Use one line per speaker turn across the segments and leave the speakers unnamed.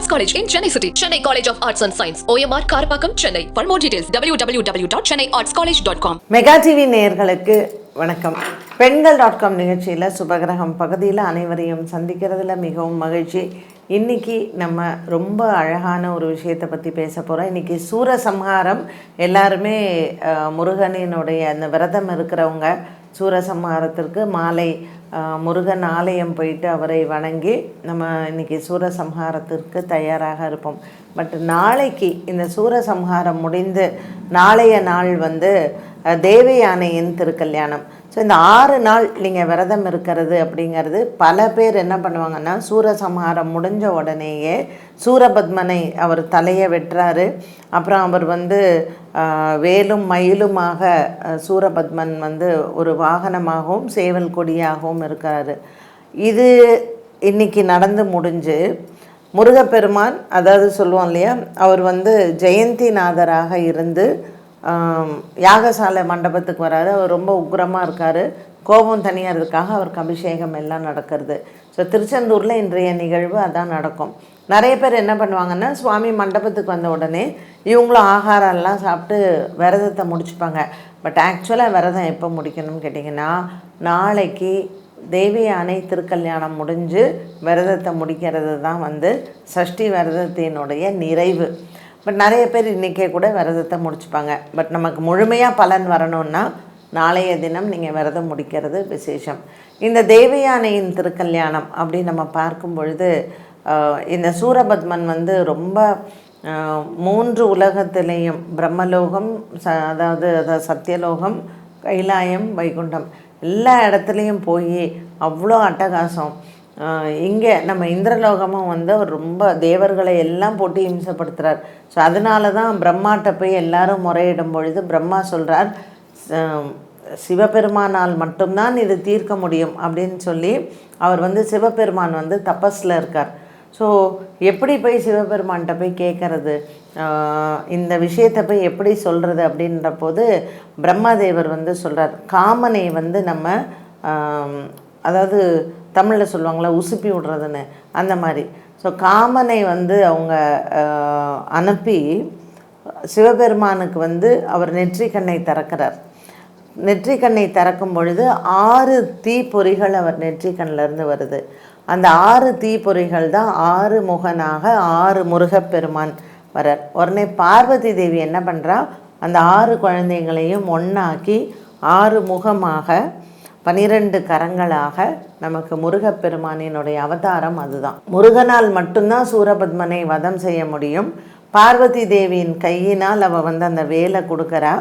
Arts college in Chennai city Chennai college of arts and science OMR Karapakkam Chennai for more details W W W dot Chennai arts college dot com
mega TV நேயர்களுக்கு வணக்கம். பெண்கள் dot com நிகழ்ச்சியில் சுபகிரகம் பகுதியில் அனைவரையும் சந்திக்கிறதுல மிகவும் மகிழ்ச்சி. இன்னைக்கு நம்ம ரொம்ப அழகான ஒரு விஷயத்தை பற்றி பேச போகிறோம் இன்னைக்கு சூரசம்ஹாரம். எல்லாருமே முருகனினுடைய அந்த விரதம் இருக்கிறவங்க. சூரசம்ஹாரத்திற்கு மாலை முருகன் ஆலயம் போயிட்டு அவரை வணங்கி நம்ம இன்னைக்கு சூரசம்ஹாரத்திற்கு தயாராக இருப்போம். பட் நாளைக்கு இந்த சூரசம்ஹாரம் முடிந்து நாளைய நாள் வந்து தேவயானையின் திருக்கல்யாணம். ஸோ இந்த ஆறு நாள் நீங்கள் விரதம் இருக்கிறது அப்படிங்கிறது பல பேர் என்ன பண்ணுவாங்கன்னா சூரசம்ஹாரம் முடிஞ்ச உடனேயே சூரபத்மனை அவர் தலையை வெட்டுறாரு. அப்புறம் அவர் வந்து வேலும் மயிலுமாக சூரபத்மன் வந்து ஒரு வாகனமாகவும் சேவல் கொடியாகவும் இருக்கிறாரு. இது இன்னைக்கு நடந்து முடிஞ்சு முருகப்பெருமான் அதாவது சொல்லுவோம் இல்லையா அவர் வந்து ஜெயந்திநாதராக இருந்து யாகசாலை மண்டபத்துக்கு வராது. அவர் ரொம்ப உக்ரமாக இருக்கார். கோபம் தனியாகிறதுக்காக அவருக்கு அபிஷேகம் எல்லாம் நடக்கிறது. ஸோ திருச்செந்தூரில் இன்றைய நிகழ்வு அதான் நடக்கும். நிறைய பேர் என்ன பண்ணுவாங்கன்னா சுவாமி மண்டபத்துக்கு வந்த உடனே இவங்களும் ஆகாரம் எல்லாம் சாப்பிட்டு விரதத்தை முடிச்சுப்பாங்க. பட் ஆக்சுவலாக விரதம் எப்போ முடிக்கணும்னு கேட்டிங்கன்னா நாளைக்கு தேவி யானை திருக்கல்யாணம் முடிஞ்சு விரதத்தை முடிக்கிறது தான் வந்து சஷ்டி விரதத்தினுடைய நிறைவு. பட் நிறைய பேர் இன்றைக்கே கூட விரதத்தை முடிச்சுப்பாங்க. பட் நமக்கு முழுமையாக பலன் வரணும்னா நாளைய தினம் நீங்கள் விரதம் முடிக்கிறது விசேஷம். இந்த தேவயானையின் திருக்கல்யாணம் அப்படி நம்ம பார்க்கும் பொழுது இந்த சூரபத்மன் வந்து ரொம்ப மூன்று உலகத்திலேயும் பிரம்மலோகம் ச அதாவது அதாவது சத்தியலோகம் கைலாயம் வைகுண்டம் எல்லா இடத்துலையும் போய் அவ்வளோ அட்டகாசம். இங்கே நம்ம இந்திரலோகமும் வந்து அவர் ரொம்ப தேவர்களை எல்லாம் போட்டு இம்சப்படுத்துகிறார் ஸோ அதனால தான் பிரம்மாட்ட போய் எல்லாரும் முறையிடும் பொழுது பிரம்மா சொல்கிறார் சிவபெருமானால் மட்டும்தான் இது தீர்க்க முடியும் அப்படின்னு சொல்லி அவர் வந்து சிவபெருமான் வந்து தபஸில் இருக்கார். ஸோ எப்படி போய் சிவபெருமான்கிட்ட போய் கேட்குறது இந்த விஷயத்தை போய் எப்படி சொல்கிறது அப்படின்ற போது பிரம்மாதேவர் வந்து சொல்கிறார் காமனை வந்து நம்ம அதாவது தமிழில் சொல்லுவாங்களா உசுப்பி விடுறதுன்னு. அந்த மாதிரி. ஸோ காமனை வந்து அவங்க அனுப்பி சிவபெருமானுக்கு வந்து அவர் நெற்றிக்கண்ணை திறக்கிறார். நெற்றிக்கண்ணை திறக்கும் பொழுது ஆறு தீப்பொறிகள் அவர் நெற்றி கண்ணிலேருந்து வருது. அந்த ஆறு தீப்பொறிகள் தான் ஆறு முகனாக ஆறு முருகப்பெருமான் வரார். உடனே பார்வதி தேவி என்ன பண்ணுறா அந்த ஆறு குழந்தைங்களையும் ஒன்றாக்கி ஆறு முகமாக பனிரெண்டு கரங்களாக நமக்கு முருகப்பெருமானினுடைய அவதாரம் அதுதான். முருகனால் மட்டும்தான் சூரபத்மனை வதம் செய்ய முடியும். பார்வதி தேவியின் கையினால் அவள் வந்து அந்த வேலை கொடுக்குறா.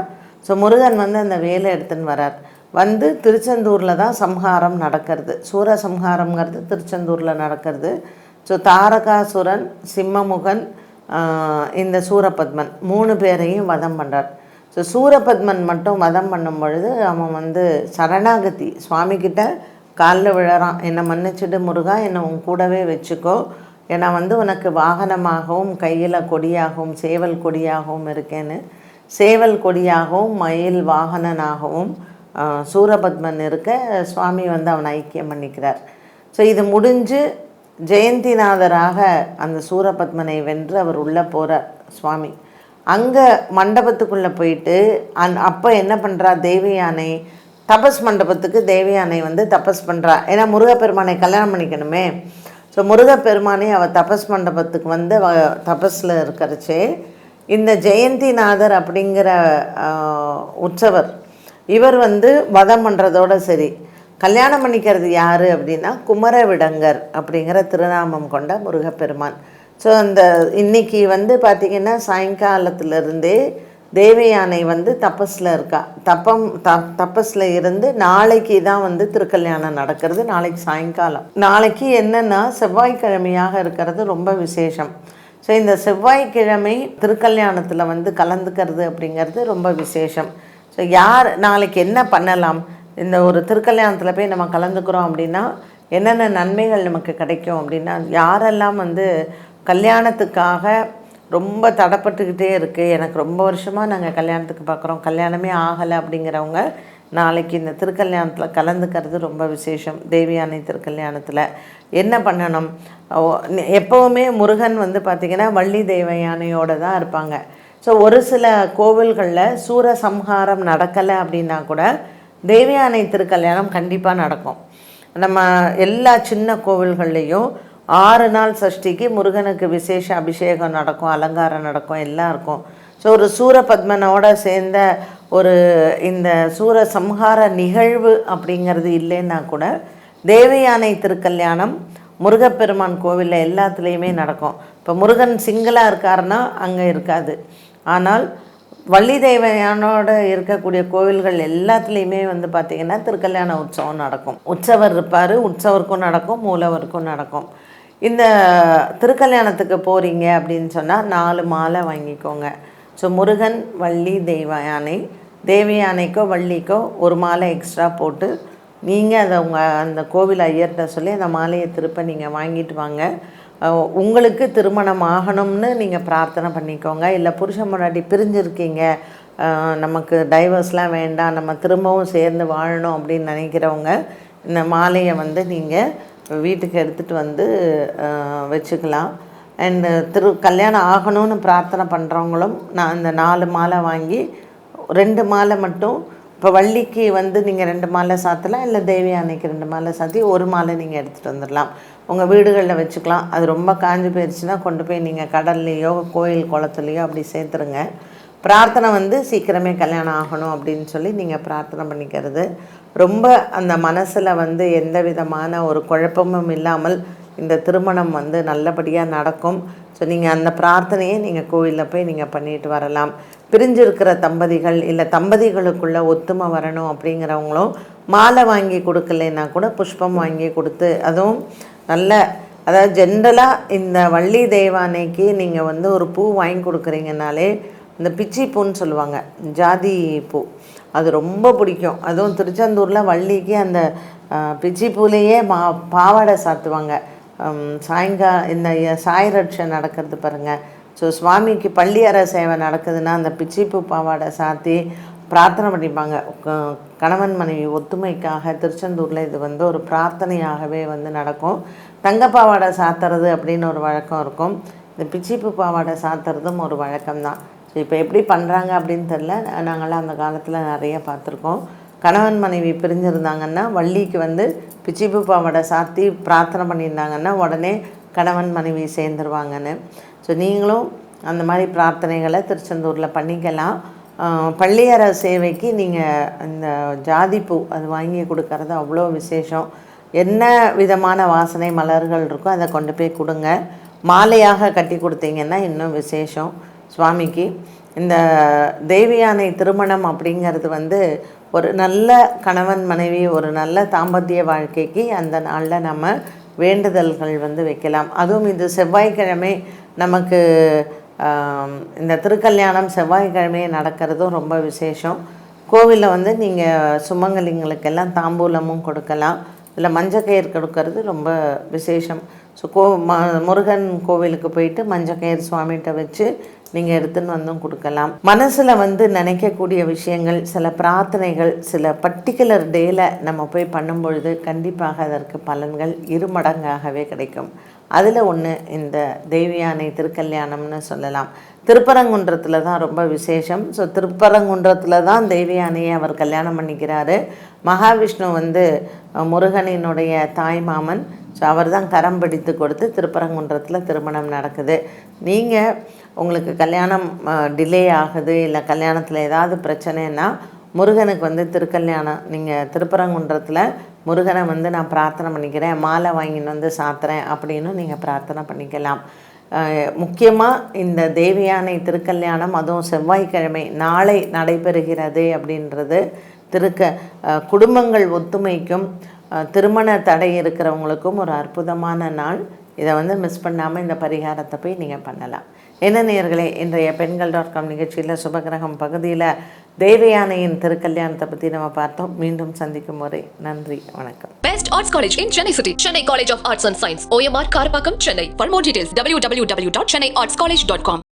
ஸோ முருகன் வந்து அந்த வேலை எடுத்துன்னு வரார். வந்து திருச்செந்தூரில் தான் சம்ஹாரம் நடக்கிறது. சூரசம்ஹாரம்ங்கிறது திருச்செந்தூரில் நடக்கிறது. ஸோ தாரகாசுரன் சிம்மமுகன் இந்த சூரபத்மன் மூணு பேரையும் வதம் பண்ணுறார் ஸோ சூரபத்மன் மட்டும் வதம் பண்ணும் பொழுது அவன் வந்து சரணாகதி. சுவாமிக்கிட்ட காலில் விழறான். என்னை மன்னிச்சிடு முருகா என்னை உன் கூடவே வச்சுக்கோ. ஏன்னா வந்து உனக்கு வாகனமாகவும் கையில் கொடியாகவும் சேவல் கொடியாகவும் இருக்கேன்னு. சேவல் கொடியாகவும் மயில் வாகனனாகவும் சூரபத்மன் இருக்க சுவாமி வந்து அவனை ஐக்கியம் பண்ணிக்கிறார். ஸோ இது முடிஞ்சு ஜெயந்திநாதராக அந்த சூரபத்மனை வென்று அவர் உள்ளே போகிறார் சுவாமி. அங்கே மண்டபத்துக்குள்ளே போயிட்டு அந் அப்போ என்ன பண்ணுறா தேவயானை தபஸ் மண்டபத்துக்கு தேவயானை வந்து தபஸ் பண்ணுறா ஏன்னா முருகப்பெருமானை கல்யாணம் பண்ணிக்கணுமே. ஸோ முருகப்பெருமானை அவள் தபஸ் மண்டபத்துக்கு வந்து அவ தபஸில் இருக்கிறச்சே இந்த ஜெயந்திநாதர் அப்படிங்கிற உற்சவர் இவர் வந்து வதம் பண்ணுறதோட சரி. கல்யாணம் பண்ணிக்கிறது யார் அப்படின்னா குமரவிடங்கர் அப்படிங்கிற திருநாமம் கொண்ட முருகப்பெருமான். ஸோ அந்த இன்னைக்கு வந்து பார்த்திங்கன்னா சாயங்காலத்துலேருந்தே தேவயானை வந்து தபஸில் இருக்கா. தப்பம் த தபஸில் இருந்து நாளைக்கு தான் வந்து திருக்கல்யாணம் நடக்கிறது. நாளைக்கு சாயங்காலம். நாளைக்கு என்னென்னா செவ்வாய்க்கிழமையாக இருக்கிறது ரொம்ப விசேஷம். ஸோ இந்த செவ்வாய்க்கிழமை திருக்கல்யாணத்தில் வந்து கலந்துக்கிறது அப்படிங்கிறது ரொம்ப விசேஷம். ஸோ யார் நாளைக்கு என்ன பண்ணலாம்? இந்த ஒரு திருக்கல்யாணத்தில் போய் நம்ம கலந்துக்கிறோம் அப்படின்னா என்னென்ன நன்மைகள் நமக்கு கிடைக்கும் அப்படின்னா யாரெல்லாம் வந்து கல்யாணத்துக்காக ரொம்ப தடப்பட்டுக்கிட்டே இருக்குது எனக்கு ரொம்ப வருஷமாக நாங்கள் கல்யாணத்துக்கு பார்க்குறோம் கல்யாணமே ஆகலை அப்படிங்கிறவங்க நாளைக்கு இந்த திருக்கல்யாணத்தில் கலந்துக்கிறது ரொம்ப விசேஷம். தேவியானை திருக்கல்யாணத்தில் என்ன பண்ணணும்? எப்போவுமே முருகன் வந்து பார்த்திங்கன்னா வள்ளி தேவயானையோடு தான் இருப்பாங்க. ஸோ ஒரு சில கோவில்களில் சூரசம்ஹாரம் நடக்கலை அப்படின்னா கூட தேவியானை திருக்கல்யாணம் கண்டிப்பாக நடக்கும். நம்ம எல்லா சின்ன கோவில்கள்லேயும் ஆறு நாள் சஷ்டிக்கு முருகனுக்கு விசேஷ அபிஷேகம் நடக்கும் அலங்காரம் நடக்கும் எல்லாம் இருக்கும். ஸோ ஒரு சூரபத்மனோட சேர்ந்த ஒரு இந்த சூர சம்ஹார நிகழ்வு அப்படிங்கிறது இல்லைன்னா கூட தேவயானை திருக்கல்யாணம் முருகப்பெருமான் கோவிலில் எல்லாத்துலேயுமே நடக்கும். இப்போ முருகன் சிங்கிளாக இருக்காருன்னா அங்கே இருக்காது. ஆனால் வள்ளி தெய்வயானோட இருக்கக்கூடிய கோவில்கள் எல்லாத்துலேயுமே வந்து பார்த்திங்கன்னா திருக்கல்யாண உற்சவம் நடக்கும். உற்சவர் இருப்பார் உற்சவருக்கும் நடக்கும் மூலவருக்கும் நடக்கும். இந்த திருக்கல்யாணத்துக்கு போகிறீங்க அப்படின்னு சொன்னால் நாலு மாலை வாங்கிக்கோங்க. ஸோ முருகன் வள்ளி தெய்வ யானை தேவி யானைக்கோ வள்ளிக்கோ ஒரு மாலை எக்ஸ்ட்ரா போட்டு நீங்கள் அதை உங்கள் அந்த கோவில் ஐயர்கிட்ட சொல்லி அந்த மாலையை திருப்ப நீங்கள் வாங்கிட்டு வாங்க. உங்களுக்கு திருமணம் ஆகணும்னு நீங்கள் பிரார்த்தனை பண்ணிக்கோங்க. இல்லை புருஷன் முன்னாடி பிரிஞ்சிருக்கீங்க. நமக்கு டைவர்ஸ்லாம் வேண்டாம். நம்ம திரும்பவும் சேர்ந்து வாழணும் அப்படின்னு நினைக்கிறவங்க இந்த மாலையை வந்து நீங்கள் வீட்டுக்கு எடுத்துகிட்டு வந்து வச்சுக்கலாம். அண்டு திரு கல்யாணம் ஆகணும்னு பிரார்த்தனை பண்ணுறவங்களும் நான் அந்த நாலு மாலை வாங்கி ரெண்டு மாலை மட்டும் இப்போ வள்ளிக்கு வந்து நீங்கள் ரெண்டு மாலை சாத்தலாம் இல்லை தேவி அன்னைக்கு ரெண்டு மாலை சாத்தி ஒரு மாலை நீங்கள் எடுத்துகிட்டு வந்துடலாம். உங்கள் வீடுகளில் வச்சுக்கலாம். அது ரொம்ப காஞ்சி போயிடுச்சுன்னா கொண்டு போய் நீங்கள் கடல்லையோ கோயில் குளத்துலையோ அப்படி சேர்த்துருங்க. பிரார்த்தனை வந்து சீக்கிரமே கல்யாணம் ஆகணும் அப்படின்னு சொல்லி நீங்கள் பிரார்த்தனை பண்ணிக்கிறது. ரொம்ப அந்த மனசில் வந்து எந்த விதமான ஒரு குழப்பமும் இல்லாமல் இந்த திருமணம் வந்து நல்லபடியாக நடக்கும். ஸோ நீங்கள் அந்த பிரார்த்தனையை நீங்கள் கோவிலில் போய் நீங்கள் பண்ணிட்டு வரலாம். பிரிஞ்சிருக்கிற தம்பதிகள் இல்லை தம்பதிகளுக்குள்ள ஒத்துமை வரணும் அப்படிங்கிறவங்களும் மாலை வாங்கி கொடுக்கலைன்னா கூட புஷ்பம் வாங்கி கொடுத்து அதுவும் நல்ல அதாவது ஜென்ரலாக இந்த வள்ளி தெய்வானைக்கு நீங்கள் வந்து ஒரு பூ வாங்கி கொடுக்குறீங்கனாலே இந்த பிச்சி பூன்னு சொல்லுவாங்க ஜாதி பூ. அது ரொம்ப பிடிக்கும். அதுவும் திருச்செந்தூரில் வள்ளிக்கு அந்த அஹ், பிச்சி மா பாவாடை சாத்துவாங்க. ஹம், சாயங்கா இந்த சாயரட்சை நடக்கிறது பாருங்கள் ஸோ சுவாமிக்கு பள்ளியற சேவை நடக்குதுன்னா அந்த பிச்சிப்பூ பாவாடை சாத்தி பிரார்த்தனை பண்ணிப்பாங்க. க- கணவன் மனைவி ஒத்துமைக்காக திருச்செந்தூரில் இது வந்து ஒரு பிரார்த்தனையாகவே வந்து நடக்கும். தங்கப்பாவாடை சாத்துறது அப்படின்னு ஒரு வழக்கம் இருக்கும். இந்த பிச்சிப்பு பாவாடை சாத்துறதும் ஒரு வழக்கம்தான். இப்போ எப்படி பண்ணுறாங்க அப்படின்னு தெரில நாங்களாம் அந்த காலத்தில் நிறைய பார்த்துருக்கோம். கணவன் மனைவி பிரிஞ்சிருந்தாங்கன்னா வள்ளிக்கு வந்து பிச்சிப்பூ பாவாடை சாத்தி பிரார்த்தனை பண்ணியிருந்தாங்கன்னா உடனே கணவன் மனைவி சேர்ந்துருவாங்கன்னு. ஸோ நீங்களும் அந்த மாதிரி பிரார்த்தனைகளை திருச்செந்தூரில் பண்ணிக்கலாம். பள்ளியார பள்ளியற சேவைக்கு நீங்கள் இந்த ஜாதிப்பூ அது வாங்கி கொடுக்கறது அவ்வளோ விசேஷம். என்ன விதமான வாசனை மலர்கள் இருக்கோ அதை கொண்டு போய் கொடுங்க. மாலையாக கட்டி கொடுத்தீங்கன்னா இன்னும் விசேஷம். சுவாமிக்கு. இந்த தேவியானை திருமணம் அப்படிங்கிறது வந்து ஒரு நல்ல கணவன் மனைவி ஒரு நல்ல தாம்பத்திய வாழ்க்கைக்கு அந்த நாளில் நம்ம வேண்டுதல்கள் வந்து வைக்கலாம். அதுவும் இது செவ்வாய்க்கிழமை நமக்கு இந்த திருக்கல்யாணம் செவ்வாய்க்கிழமையே நடக்கிறதும் ரொம்ப விசேஷம். கோவிலில் வந்து நீங்கள் சுமங்கலிங்களுக்கெல்லாம் தாம்பூலமும் கொடுக்கலாம். இல்லை மஞ்சக்கயிறு கொடுக்கறது ரொம்ப விசேஷம். ஸோ கோ ம முருகன் கோவிலுக்கு போயிட்டு மஞ்சக்கயிறு சுவாமிகிட்ட வச்சு நீங்கள் எடுத்துன்னு வந்தும் கொடுக்கலாம். மனசில் வந்து நினைக்கக்கூடிய விஷயங்கள் சில பிரார்த்தனைகள் சில பர்டிகுலர் டேயில் நம்ம போய் பண்ணும் பொழுது கண்டிப்பாக அதற்கு பலன்கள் இருமடங்காகவே கிடைக்கும். அதில் ஒன்று இந்த தேவியானை திருக்கல்யாணம்னு சொல்லலாம். திருப்பரங்குன்றத்தில் தான் ரொம்ப விசேஷம். ஸோ திருப்பரங்குன்றத்தில் தான் தேவியானையை அவர் கல்யாணம் பண்ணிக்கிறாரு. மகாவிஷ்ணு வந்து முருகனினுடைய தாய் மாமன். ஸோ அவர் தான் கரம் பிடித்து கொடுத்து திருப்பரங்குன்றத்தில் திருமணம் நடக்குது. நீங்கள் உங்களுக்கு கல்யாணம் டிலே ஆகுது இல்லை கல்யாணத்தில் ஏதாவது பிரச்சனைன்னா முருகனுக்கு வந்து திருக்கல்யாணம் நீங்கள் திருப்பரங்குன்றத்தில் முருகனை வந்து நான் பிரார்த்தனை பண்ணிக்கிறேன் மாலை வாங்கின்னு வந்து சாத்துறேன் அப்படின்னு நீங்கள் பிரார்த்தனை பண்ணிக்கலாம். முக்கியமாக இந்த தேவியானை திருக்கல்யாணம் அதுவும் செவ்வாய்க்கிழமை நாளை நடைபெறுகிறது அப்படின்றது திருக்க குடும்பங்கள் ஒத்துமைக்கும் திருமண தடை இருக்கிறவங்களுக்கும் ஒரு அற்புதமான நாள். இதை வந்து மிஸ் பண்ணாமல் இந்த பரிகாரத்தை போய் நீங்கள் பண்ணலாம். என்ன நேர்களே இன்றைய பெண்கள் டாட் காம் நிகழ்ச்சியில் சுபகிரகம் பகுதியில் தேவயானையின் திருக்கல்யாணத்தை பற்றி நம்ம பார்த்தோம் மீண்டும் சந்திக்கும் வரை நன்றி வணக்கம்
best arts college in Chennai city Chennai college of arts and science OMR Karapakkam Chennai for more details W W W dot Chennai arts college dot com